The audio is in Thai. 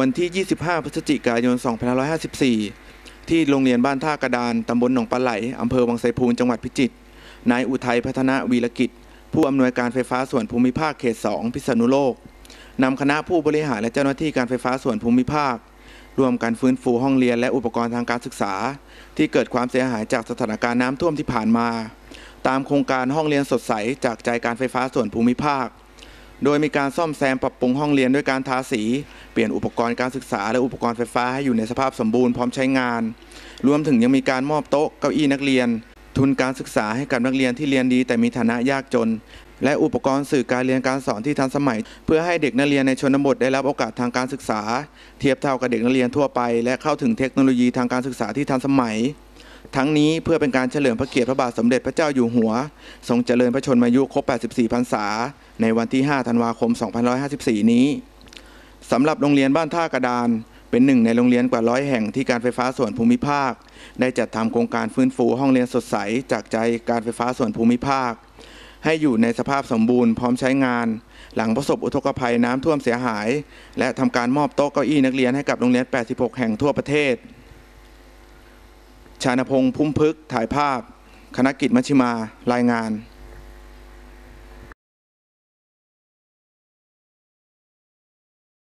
วันที่ 25 พฤศจิกายน 2554 ที่โรงเรียนบ้านท่ากระดาน ตำบลหนองปลาไหล อำเภอวังไสพูนจังหวัดพิจิตร นายอุทัยพัฒนาวีรกิจ ผู้อำนวยการไฟฟ้าส่วนภูมิภาคเขต 2 พิษณุโลก นำคณะผู้บริหารและเจ้าหน้าที่การไฟฟ้าส่วนภูมิภาค ร่วมกันฟื้นฟูห้องเรียนและอุปกรณ์ทางการศึกษา ที่เกิดความเสียหายจากสถานการณ์น้ำท่วมที่ผ่านมา ตามโครงการห้องเรียนสดใสจากใจการไฟฟ้าส่วนภูมิภาค โดยมีการซ่อมแซมปรับปรุงห้องเรียนด้วยการทาสี เปลี่ยนอุปกรณ์การศึกษาและอุปกรณ์ไฟฟ้าให้อยู่ในสภาพสมบูรณ์พร้อมใช้งาน รวมถึงยังมีการมอบโต๊ะเก้าอี้นักเรียน ทุนการศึกษาให้กับนักเรียนที่เรียนดี แต่มีฐานะยากจน และอุปกรณ์สื่อการเรียนการสอนที่ทันสมัย เพื่อให้เด็กนักเรียนในชนบทได้รับโอกาสทางการศึกษา เทียบเท่ากับเด็กนักเรียนทั่วไป และเข้าถึงเทคโนโลยีทางการศึกษาที่ทันสมัย ทั้งนี้เพื่อเป็นการเฉลิมพระเกียรติพระบาทสมเด็จพระเจ้าอยู่หัว ทรงเจริญพระชนมายุครบ 84 พรรษา ในวันที่ 5 ธันวาคม 2554 นี้สำหรับโรงเรียนบ้านท่ากระดาน เป็นหนึ่งในโรงเรียนกว่าร้อยแห่งที่การไฟฟ้าส่วนภูมิภาค ได้จัดทำโครงการฟื้นฟูห้องเรียนสดใส จากใจการไฟฟ้าส่วนภูมิภาค ให้อยู่ในสภาพสมบูรณ์พร้อมใช้งาน หลังประสบอุทกภัยน้ำท่วมเสียหาย และทำการมอบโต๊ะเก้าอี้นักเรียนให้กับโรงเรียน 86 แห่งทั่วประเทศ ชานพงษ์พุ่มพึกษ์ถ่ายภาพ คณะกิจมัชชิมารายงาน